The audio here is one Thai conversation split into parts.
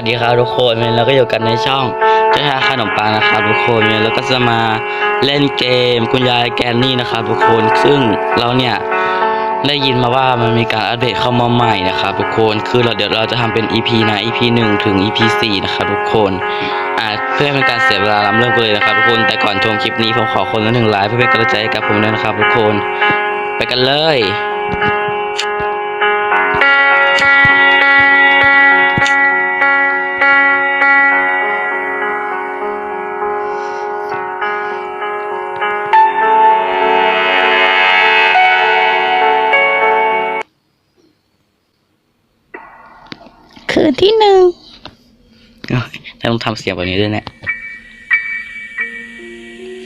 สวัสดีครับทุกคนวันนี้เราก็อยู่กันในช่องเจ้าชายขนมปังนะครับทุกคนวันนี้เราก็จะมาเล่นเกมคุณยายแกนนี่นะครับทุกคนซึ่งเราเนี่ยได้ยินมาว่ามันมีการอัปเดตเข้ามาใหม่นะครับทุกคนคือเราเดี๋ยวเราจะทำเป็น EP นะ EP 1 ถึง EP 4 นะครับทุกคนอ่าเพื่อเป็นการเสียเวลาเราเริ่มกันเลยนะครับทุกคนแต่ก่อนชมคลิปนี้ผมขอคนละหนึ่งไลค์เพื่อเป็นกำลังใจให้กับผมด้วยนะครับทุกคน ไปกันเลยำเสียงแบบนี้ด้วยเนี่ย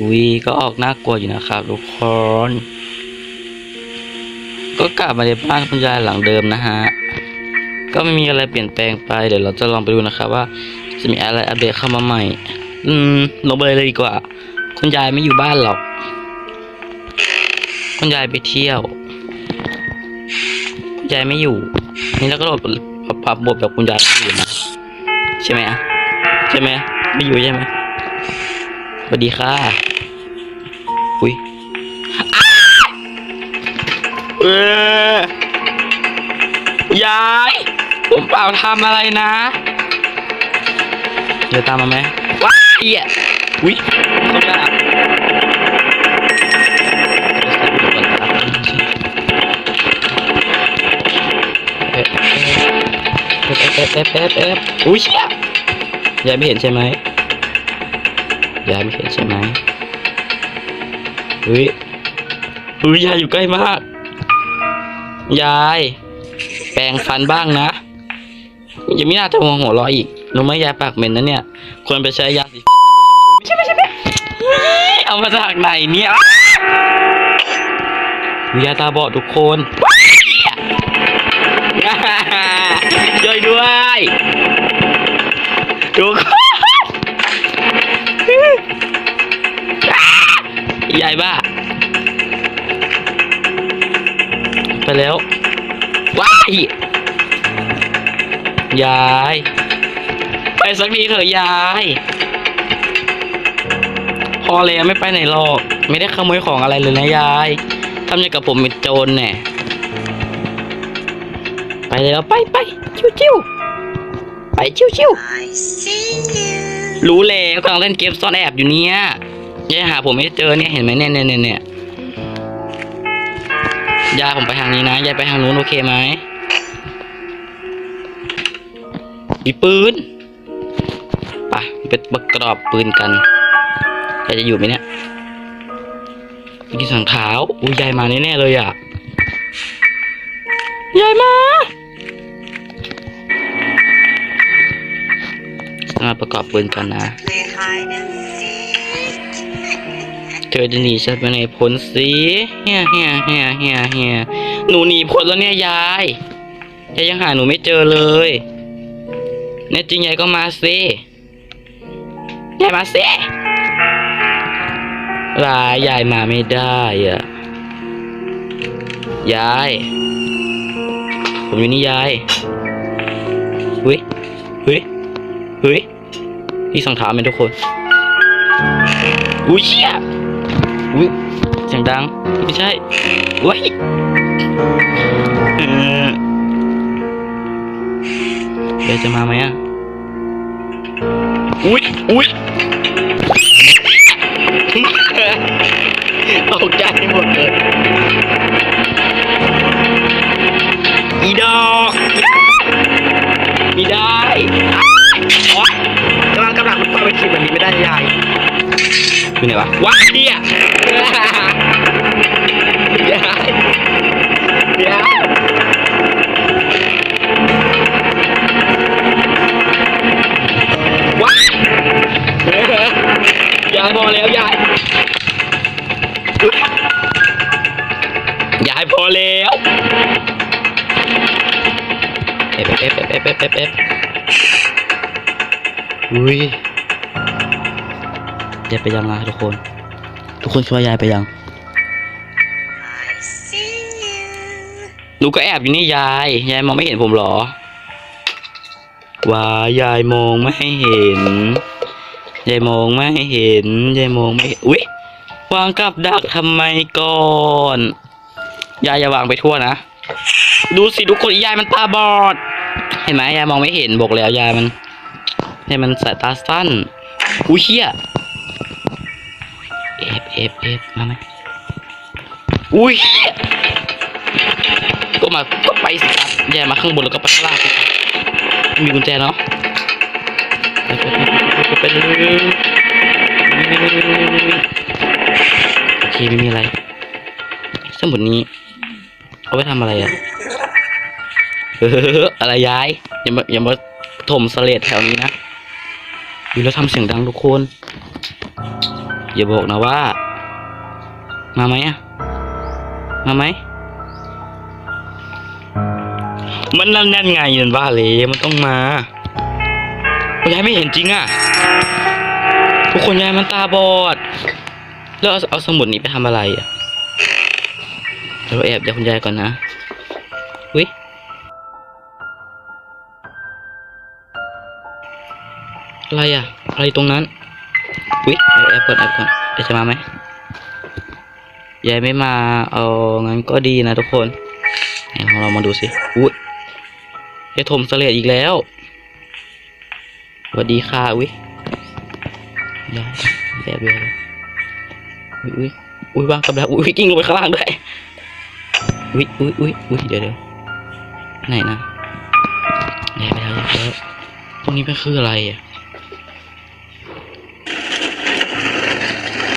วีก็ออกน่ากลัวอยู่นะครับทุกคน ก็กลับมาในบ้านคุณยายหลังเดิมนะฮะ ก็ไม่มีอะไรเปลี่ยนแปลงไป เดี๋ยวเราจะลองไปดูนะครับว่า จะมีอะไรอัปเดตเข้ามาใหม่ อืมลงไปเลยดีกว่า คุณยายไม่อยู่บ้านหรอก คุณยายไปเที่ยว คุณยายไม่อยู่ นี่เราก็โดดพับบทแบบคุณยายไม่อยู่นะ ใช่ไหมอะ ช่ไหมไม่อยู่ใช่ไหมสวัสดีค่ะ อุ้ยอ้าเออยาย ผมเปล่าทำอะไรนะเดี๋ยวตามมาไหมว้ายเหี้ยอุ้ยเขาจะเอ๊ะเอ๊ะเอ๊ะเอ๊ะเอ๊ะเอ๊ะอุ้ยเชี่ย ยายไม่เห็นใช่ไหมยายไม่เห็นใช่ไหมอุ้ยอุ้ยยายอยู่ใกล้มาก ยาย แปรงฟันบ้างนะยังไม่น่าจะหัวหัวเรออีกรู้ไหมยายปากเหม็นนะเนี่ย ควรไปใช้ยาสีฟันใช่ไม่ใช่ไม่ใช่เอามาจากไหนเนี่ยยาตาบอดทุกคน บ้า ไปแล้วว้ายยาย ไปสักทีเถอะยาย พอแล้วไม่ไปไหนหรอก ไม่ได้ขโมยของอะไรเลยนะยายทำอย่างกับผมเป็นโจรแน่ไปแล้วไปไปชิวชิวๆไปชิวชิว I see you ๆรู้แล้วกำลังเล่นเกมซ่อนแอบอยู่เนี่ย ยายหาผมไม่เจอเนี่ยเห็นไหมเนี่ยเนี่ยเนี่ยเนี่ยยายผมไปทางนี้นะยายไปทางนู้นโอเคไหมมีปืนไปไปประกอบปืนกันยายจะอยู่ไหมเนี่ยมีสังเท้าอุ้ยยายมาแน่ๆเลยอะยายมามาประกอบปืนกันนะ เธอจะหนีฉันไปไหนพ้นสิเฮียเฮียเฮียเฮียเฮียหนูหนีพ้นแล้วเนี่ยยายยายยังหาหนูไม่เจอเลยเนี่ยจริงยายก็มาสิยายมาสิลายายมาไม่ได้อะยาย ผมอยู่นี่ยายเฮ้ยเฮ้ยเฮ้ยที่สังขารเป็นทุกคนอุ้ยเชี่ย อุ้ยเสียงดังไม่ใช่เว้ยเดี๋ยวจะมาไหมอะอุ้ยอุ้ยตกใจหมดเลยอีดอกไม่ได้กำลังกำลังมันเข้าไปคิดแบบนี้ไม่ได้ยาย อยู่ไหนวะว้าเฮียเดี๋ยวเดี๋ยวว้ายายพอแล้วยายยายพอแล้วเอฟเอฟเอฟเอฟเอฟเอฟเอฟอุ้ย ยายไปยังอะทุกคน ทุกคนคิดว่ายายไปยัง I see you หนูก็แอบอยู่นี่ยาย ยายมองไม่เห็นผมเหรอว่ายายมองไม่เห็น ยายมองไม่เห็น ยายมองไม่อุ๊ยวางกับดักทำไมก่อน ยายอย่าวางไปทั่วนะ ดูสิทุกคนยายมันตาบอด เห็นไหมยายมองไม่เห็นบอกแล้วยายมันให้มันสายตาสั้น อุ้ยเฮีย เอฟเอฟเอฟมาไหมอุ้ยก็มาก็ไปสิครับยายมาข้างบนแล้วก็ไปข้างล่างสิครับมีกุญแจเนาะไปเลยโอเคไม่มีอะไร สมุดนี้ เอาไว้ทำอะไรอะเอออะไรย้าย อย่ามาอย่ามาถมเสลดแถวนี้นะอยู่แล้วทำเสียงดังทุกคน อย่าบอกนะว่า มาไหมอะมาไหม มันนั่นนั่นไงยันว่าเลยมันต้องมา คุณยายไม่เห็นจริงอะทุกคนยายมันตาบอด แล้วเอาเอาสมุดนี้ไปทำอะไรอะเดี๋ยวแอบเดี๋ยวคุณยายก่อนนะอุ้ยอะไรอะอะไรตรงนั้น วแอบก่อนแอบก่อนเดี๋ยวจะมาไหมยายไม่มาเอางั้นก็ดีนะทุกคนเรามาดูสิอุ้ยยายถมเสลียดอีกแล้วสวัสดีค่ะอุ้ยยายแอบเยอะเลยอุ้ยอุ้ยอุ้ยวางกับดักอุ้ยกิ้งลงไปข้างล่างด้วยอุ้ยอุ้ยอุ้ยอุ้ยเดี๋ยวเดี๋ยวไหนนะแย่ไปแล้วแย่ไปแล้วตรงนี้เป็นคืออะไรอะ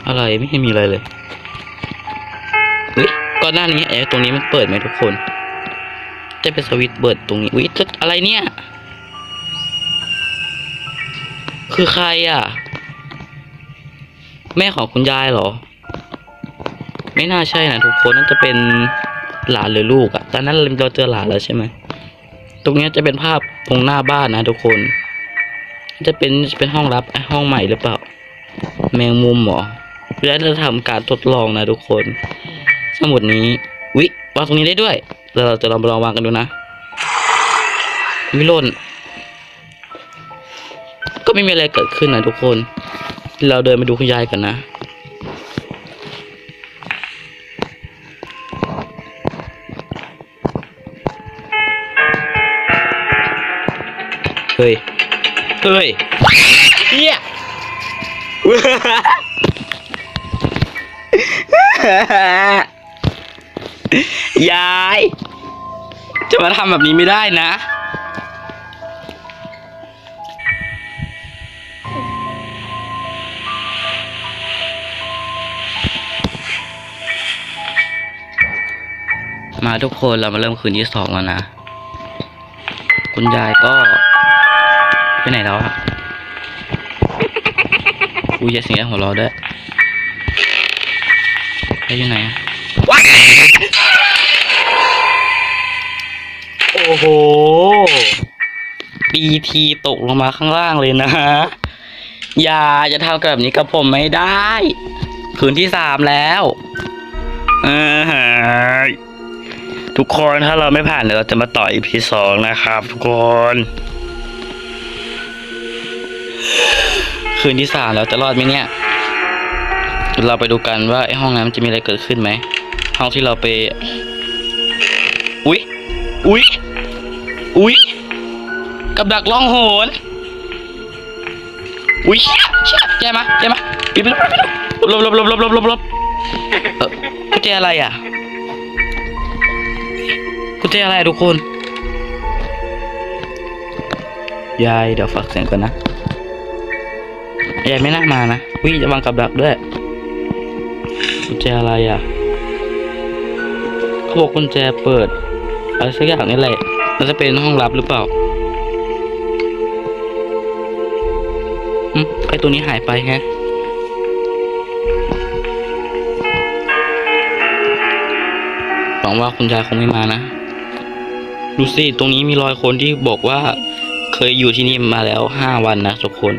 อะไรไม่เห็นมีอะไรเลยอุ้ยก่อนหน้านี้ไอ้ตรงนี้มันเปิดไหมทุกคน จะเป็นสวิตช์เปิดตรงนี้อุ้ยจะอะไรเนี่ย คือใครอะ แม่ของคุณยายเหรอ ไม่น่าใช่นะทุกคนน่าจะเป็นหลานหรือลูกอะตอนนั้นเราเจอหลานแล้วใช่ไหมตรงนี้จะเป็นภาพตรงหน้าบ้านนะทุกคน จะเป็นจะเป็นห้องรับห้องใหม่หรือเปล่า แมงมุมเหรอ แล้วจะทำการทดลองนะทุกคน สมุดนี้วิวางตรงนี้ได้ด้วยเดี๋ยวเราจะลองลองวางกันดูนะวิโลนก็ไม่มีอะไรเกิดขึ้นนะทุกคน เราเดินไปดูคุณยายกันนะเฮ้ย เฮ้ยเฮีย ยาย จะมาทำแบบนี้ไม่ได้นะ มาทุกคนเรามาเริ่มคืนที่สองแล้วนะ คุณยายก็ไปไหนแล้วอะ อุ้ยเสียงหัวเราะด้วย แล้วอยู่ไหนอะโอ้โหบีทีตกลงมาข้างล่างเลยนะอย่าจะทำแบบนี้กับผมไม่ได้ คืนที่สามแล้วเออทุกคนถ้าเราไม่ผ่านเดี๋ยวเราจะมาต่อ EP สองนะครับ ทุกคน คืนที่สามแล้วจะรอดไหมเนี่ย เราไปดูกันว่าไอห้องน้ำจะมีอะไรเกิดขึ้นไหม ห้องที่เราไป อุ๊ย อุ๊ย อุ๊ย กับดักล่องโหน อุ๊ยเชี่ยเชี่ยแย่มาแย่มาปิดไปแล้วปิดลบลบลบลบลบลบลบกุญแจอะไรอะ กุญแจอะไรทุกคน ยายเดี๋ยวฝากเสียงก่อนนะยายไม่น่ามานะวิจะวางกับดักด้วย อะไรอะเขาบอกกุญแจเปิดอะไรสักอย่างนี่แหละน่าจะเป็นห้องลับหรือเปล่าอืมไอตัวนี้หายไปแฮะหวังว่าคุณยายคงไม่มานะ ดูสิ ตรงนี้มีรอยคนที่บอกว่าเคยอยู่ที่นี่มาแล้วห้าวันนะทุกคน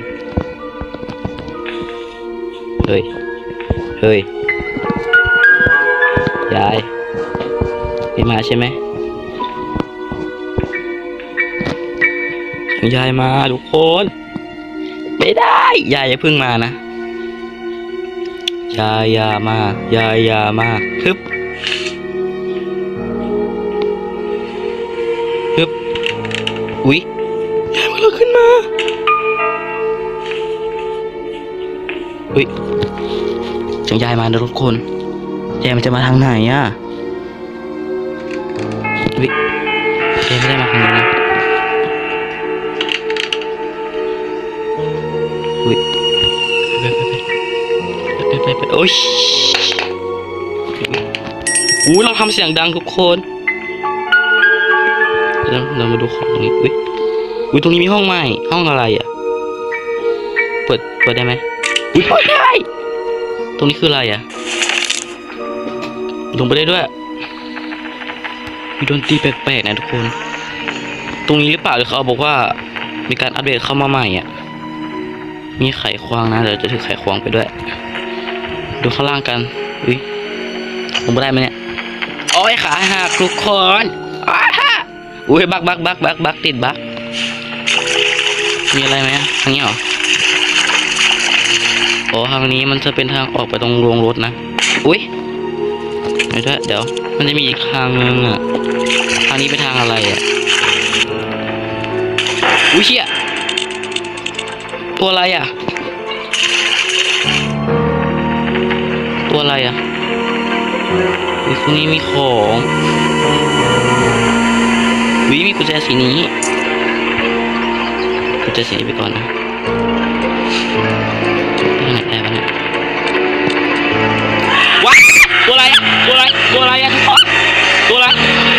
เฮ้ย เฮ้ย ยายไม่มาใช่ไหมยายมาทุกคน ไม่ได้ ยายอย่าเพิ่งมานะ ยายอย่ามายายอย่ามาฮึบฮึบอุ๊ยยายมันลุกขึ้นมาอุ๊ยจังยายมานะทุกคน ยายมันจะมาทางไหนอะอุ๊ยยายไม่ได้มาทางนี้นะอุ๊ยไปไปไปไปไปไปไปโอ๊ยอู้เราทำเสียงดังทุกคนเราเรามาดูของตรงนี้อุ๊ยอุ๊ยตรงนี้มีห้องใหม่ ห้องอะไรอะ เปิด เปิดได้ไหมอุ๊ยเปิดได้ ตรงนี้คืออะไรอะ ลงไปได้ด้วย มีดนตรีแปลกๆนะทุกคน ตรงนี้หรือเปล่าหรือเขาบอกว่า มีการอัปเดตเข้ามาใหม่อะ มีไขควงนะเดี๋ยวจะถือไขควงไปด้วย ดูข้างล่างกันอุ้ยลงไปได้ไหมเนี่ยโอ้ยขาหักทุกคนอ้าฮะอุ้ยบักบักบักบักบักติดบักมีอะไรไหมทางนี้หรอโอ้ทางนี้มันจะเป็นทางออกไปตรงโรงรถนะ อุ้ย ไม่ได้เดี๋ยว มันจะมีอีกทางนึงอะ ทางนี้เป็นทางอะไรอะ อุ้ยเชี่ยตัวอะไรอะ ตัวอะไรอะอุ้ยตรงนี้มีของวิมีกุญแจสีนี้กุญแจสีนี้ไปก่อนนะไปไหนได้บ้างเนี่ยว้าตัวอะไรอะ ตัวอะไรตัวอะไรอะทุกคนตัวอะไร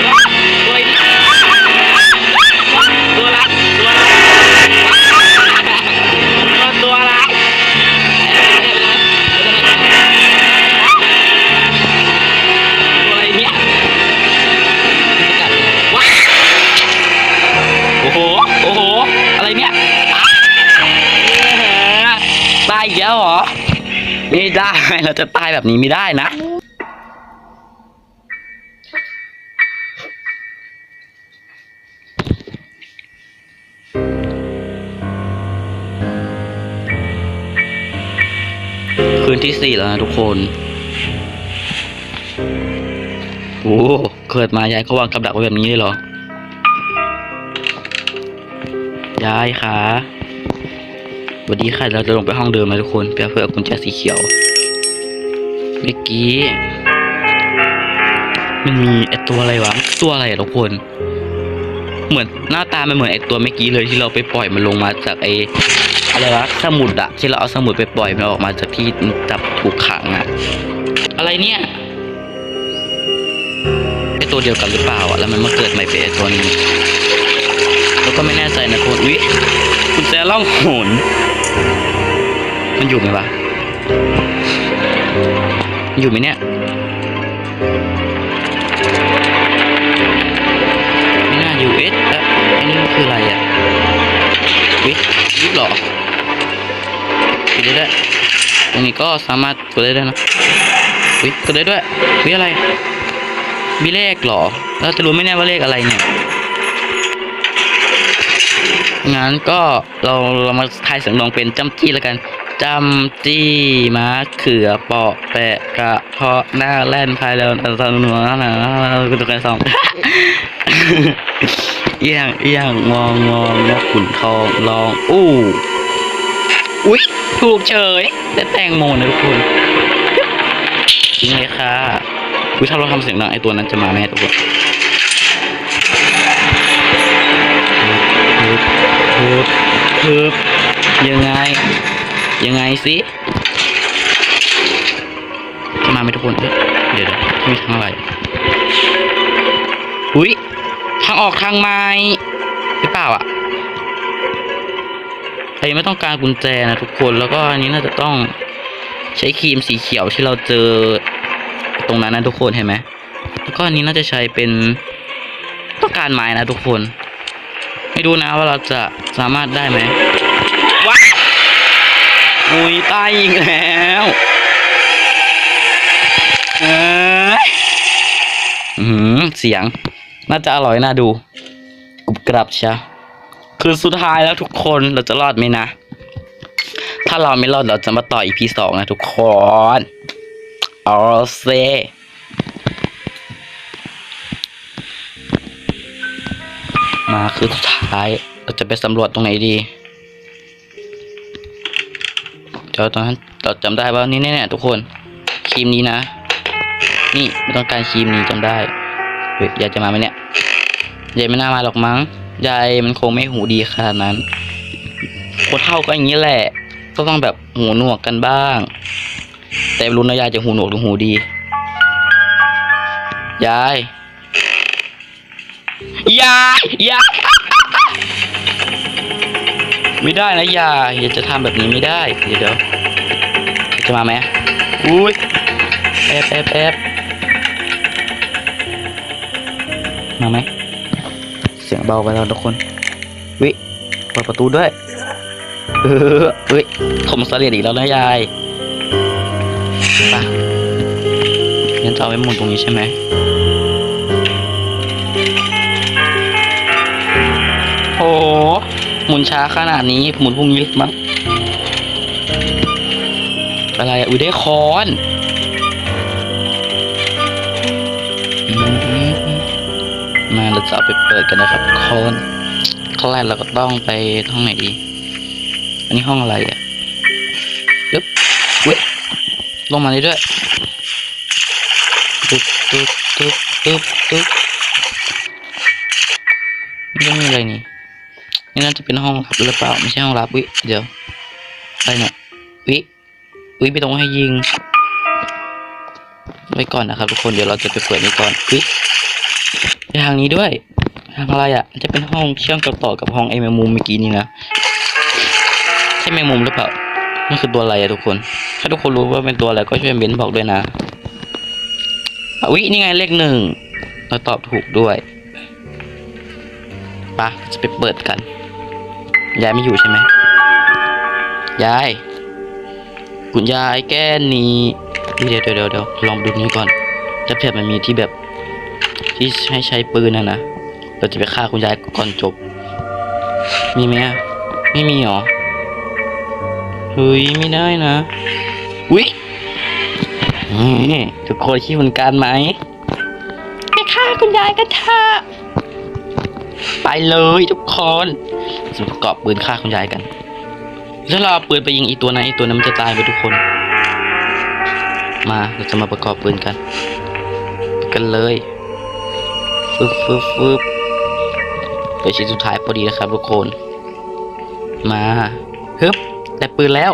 ว้ายตัวอะไรเนี่ยตัวอะไรตัวอะไรตัวอะไรตัวอะไรเนี่ยว้าโอ้โหโอ้โหอะไรเนี่ยตายอีกแล้วเหรอไม่ได้เราจะตายแบบนี้ไม่ได้นะ คืนที่สี่แล้วนะทุกคนโอ้เกิดมายายเขาวางกับดักไว้แบบนี้เลยเหรอ ยายคะวัสดีค่ะเราจะลงไปห้องเดิมนะทุกคนเพื่อเพื่อกุญแจสีเขียว เมื่อกี้มันมีไอตัวอะไรวะ ตัวอะไรทุกคน เหมือนหน้าตามันเหมือนไอตัวเมื่อกี้เลยที่เราไปปล่อยมันลงมาจากไอ อะไรวะสมุดอะที่เราเอาสมุดไปปล่อยมันออกมาจากที่จับถูกขังอะอะไรเนี่ยไอตัวเดียวกันหรือเปล่าอะแล้วมันมาเกิดใหม่เป็นไอตัวนี้แล้วก็ไม่แน่ใจนะคุณอุ๊ยคุณแจล่องหนมันอยู่ไหมวะอยู่ไหมเนี่ยไม่น่าอยู่เอสแล้วอันนี้มันคืออะไรอะ วิวิหรอปิดได้ด้วยตรงนี้ก็สามารถกดได้ด้วยนะวิกดได้ด้วยวิอะไร มีเลขหรอเราจะรู้ไม่แน่ว่าเลขอะไรเนี่ยงั้นก็เราเรามาทายสียงดองเป็นจำจี้แล้วกันจำจี้มะเขือเปาะแปะกระเพาะหน้าแล่นพายแล้วตอนหนัวหนาคุณตัวกันสอง เอียงเอียงงองงองนกขุนทองลอง อู้อุ๊ยถูกเฉยแต่แตงโมนะทุกคนจริงเลยค่ะอุ๊ยถ้าเราทำเสียงดังไอตัวนั้นจะมาไหมทุกคนฮึบฮึบยังไง ยังไงสิจะมาไหมทุกคนเดี๋ยวเดี๋ยวมีทางอะไรอุ๊ย ออกทางไม้หรือเปล่าอะใครไม่ต้องการกุญแจนะทุกคนแล้วก็อันนี้น่าจะต้องใช้ครีมสีเขียวที่เราเจอตรงนั้นนะทุกคนเห็นไหมแล้วก็อันนี้น่าจะใช้เป็นต้องการไม้นะทุกคน ไม่ดูนะว่าเราจะสามารถได้ไหมว้าอุ้ยตายอีกแล้วเออเสียง น่าจะอร่อยน่าดูกรุบกรับชะคือสุดท้ายแล้วทุกคนเราจะรอดไหมนะ ถ้าเราไม่รอดเราจะมาต่อ EP สองนะทุกคนเอาเซมาคือสุดท้าย เราจะไปสำรวจตรงไหนดีเดี๋ยวตอนนั้นเราจำได้ว่านี่แน่ๆทุกคนครีมนี้นะ นี่ไม่ต้องการครีมนี้จำได้เฮ้ยยายจะมาไหมเนี่ย ยายไม่น่ามาหรอกมั้งยายมันคงไม่หูดีขนาดนั้นคนเท่าก็อย่างนี้แหละ ก็ต้องแบบหูหนวกกันบ้าง แต่ไม่รู้นะยายจะหูหนวกหรือหูดียายยายยายไม่ได้นะยายอย่าจะทำแบบนี้ไม่ได้เดี๋ยวเดี๋ยวจะมาไหมอุ้ยแป๊บแป๊บแป๊บมาไหม เบาไปแล้วทุกคนวิเปิดประตูด้วย เออเฮ้ยผมเสลียดอีกแล้วนะยายไปงั้นจะเอาไว้หมุนตรงนี้ใช่ไหมโอ้หมุนช้าขนาดนี้หมุนพรุ่งนี้มั้งอะไรอุ้ยได้คอน มาเราจะเอาไปเปิดกันนะครับคนขั้นแรกเราก็ต้องไปห้องไหนดี อันนี้ห้องอะไรอะปึ๊บเว้ยลงมาเลยด้วยตุ๊บตุ๊บตุ๊บตุ๊บตุ๊บไม่ต้องมีอะไรนี่นี่น่าจะเป็นห้องลับหรือเปล่าไม่ใช่ห้องลับวิเดี๋ยวอะไรเนี่ยวิวิไม่ต้องให้ยิงไว้ก่อนนะครับทุกคนเดี๋ยวเราจะไปเปิดนี่ก่อนวิ ทางนี้ด้วยทางอะไรอะจะเป็นห้องเชื่อมต่อกับห้องไอ้แมงมุมเมื่อกี้นี่นะใช่แมงมุมหรือเปล่ามันคือตัวอะไรอะทุกคน ถ้าทุกคนรู้ว่าเป็นตัวอะไรก็ช่วยเม้นบอกด้วยนะอวินี่ไงเลขหนึ่งเราตอบถูกด้วยปะจะไปเปิดกัน ยายไม่อยู่ใช่ไหมยาย คุณยายแก้นี้เดี๋ยวเดี๋ยวเดี๋ยวเดี๋ยวลองดูนี้ก่อนถ้าเผื่อมันมีที่แบบ ที่ให้ใช้ปืนนะนะเราจะไปฆ่าคุณยายก่อนจบ มีไหมอะไม่มีหรอเฮ้ยไม่ได้นะวินี่ทุกคนคิดเหมือนกันไหมไปฆ่าคุณยายกันเถอะไปเลยทุกคนจะประกอบปืนฆ่าคุณยายกันแล้วเราเอาปืนไปยิงอีตัวนั้นอีตัวนั้นมันจะตายไปทุกคน มาเราจะมาประกอบปืนกัน กันเลย ฟึบฟึบฟึบเดี๋ยวชิ้นสุดท้ายพอดีนะครับทุกคน มาฮึบได้ปืนแล้ว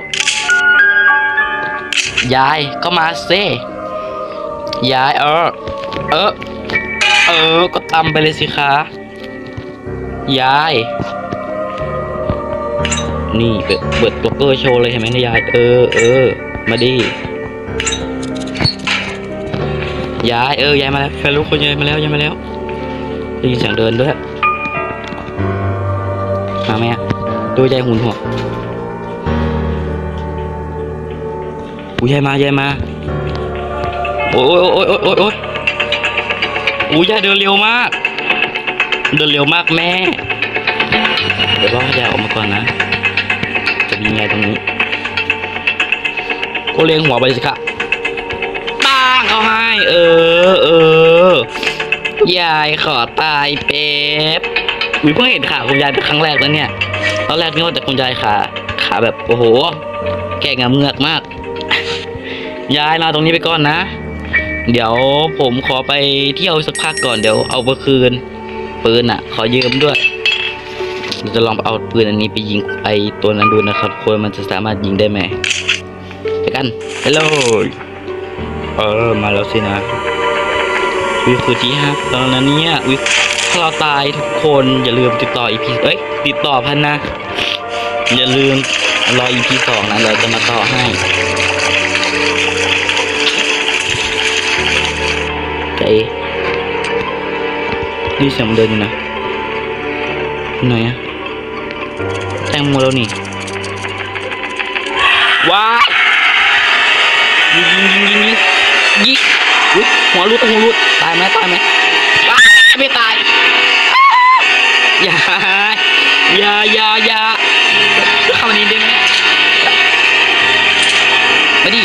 ยายก็มาเซยายเออ เออ เออ ก็ตำไปเลยสิคะ ยาย นี่เปิดเปิดตัวเกอร์โชว์เลยเห็นไหมเนะยาย เออ เออ มาดิยายเออยายมาแล้วแฟนลูกคนยายมาแล้วยายมาแล้ว ได้ยินเสียงเดินด้วยมาไหมอะดูยายหุ่นหัวอุ้ยยายมายายมา โอ้ยโอ้ยโอ้ยโอ้ยโอ้ยอุ้ยยายเดินเร็วมาก เดินเร็วมากแม่ เดี๋ยวรอให้ยายออกมาก่อนนะ จะมีไงตรงนี้ ก็เลี้ยงหัวไปสิครับป้างเขาให้ เออเออ ยายขอตายเป๊บอุ้ยเพิ่งเห็นขาคุณยายเป็นครั้งแรกแล้วเนี่ย ตอนแรกนึกว่าแต่คุณยายขาขาแบบโอ้โห แก่งามเงือกมาก ยายรอตรงนี้ไปก่อนนะ เดี๋ยวผมขอไปเที่ยวสักพักก่อนเดี๋ยวเอาไปคืน ปืนอะ ขอยืมด้วยเราจะลองเอาปืนอันนี้ไปยิงไอตัวนั้นดูนะครับคนมันจะสามารถยิงได้ไหมไปกันฮัลโหลเออมาแล้วสินะ วิคือที่ห้าตอนนั้นเนี่ยวิถ้าเราตายทุกคนอย่าลืมติดต่ออีพีเอ้ยติดต่อพันนะ อย่าลืมรออีพีสองนะเราจะมาต่อให้ใจนี่เสียงเดินอยู่นะไหนอะแตงโมแล้วนี่ว้ายิงยิงยิงยิงยิง หัวรุดหัวรุดตายไหมตายไหมว้ายไม่ตายอ้าวอย่าอย่าอย่าอย่าเข้ามานี้ได้ไหมมาดิ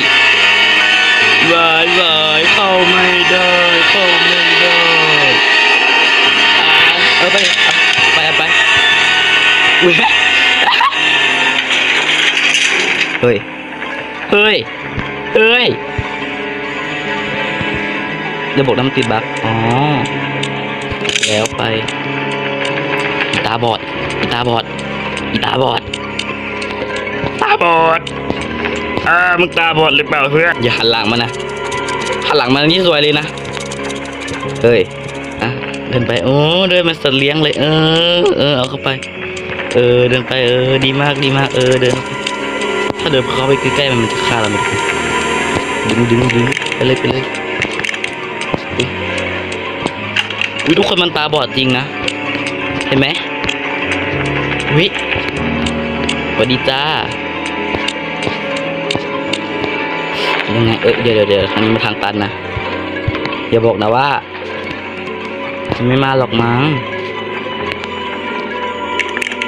วายวายเข้าไม่ได้เข้าไม่ได้อ่าเออไปเอาไปเอาไปอุ๊ยเฮ้ยเฮ้ยเฮ้ย เดี๋ยวบอกน้ำติดบักอ๋อ แล้วไปอีตาบอดอีตาบอดอีตาบอดตาบอดอ่ามึงตาบอดหรือเปล่าเพื่อนอย่าหันหลังมานะหันหลังมานี่สวยเลยนะเฮ้ยอะเดินไปโอ้เดินมาสัตว์เลี้ยงเลย เออเออเอาเข้าไป เออเดินไปเออดีมากดีมากเออเดิน ถ้าเดินเข้าไปใกล้ๆมันมันจะฆ่าเราไหมดึงดึงดึงไปเลยไปเลย อุ๊ยอุ้ยทุกคนมันตาบอดจริงนะ เห็นไหมวิสวัสดีจ้า ยังไง เอ้ยเดี๋ยวเดี๋ยวเดี๋ยวทางนี้มาทางตันนะ อย่าบอกนะว่ามันไม่มาหรอกมั้ง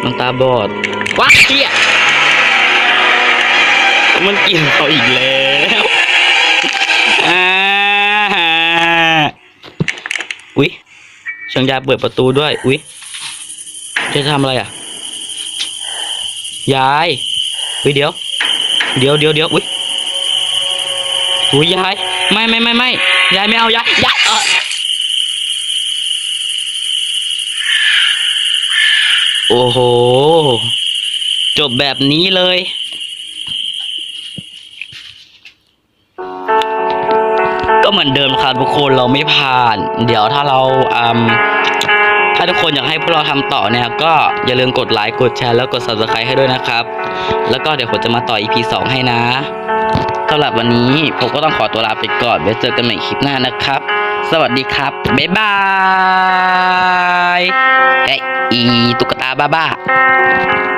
มันตาบอดว้าเจี๊ยมันกินเราอีกแล้วอ่าอุ๊ย ช่างยาเปิดประตูด้วย อุ๊ย จะทำอะไรอะ ยายเฮ้ยเดี๋ยว เดี๋ยวเดี๋ยวเดี๋ยวอุ้ยอุ้ยยาย ไม่ไม่ไม่ไม่ยายไม่เอายายยายเออโอ้โห จบแบบนี้เลย เหมือนเดิมครับทุกคนเราไม่ผ่าน เดี๋ยวถ้าเราอืมถ้าทุกคนอยากให้พวกเราทำต่อเนี่ยก็อย่าลืมกดไลค์กดแชร์แล้วกด subscribe ให้ด้วยนะครับ แล้วก็เดี๋ยวผมจะมาต่อ EP 2 ให้นะสำหรับวันนี้ผมก็ต้องขอตัวลาไปก่อนไว้เจอกันใหม่คลิปหน้านะครับ สวัสดีครับ บ๊ายบายเอ้ยอีตุ๊กตาบ้าๆ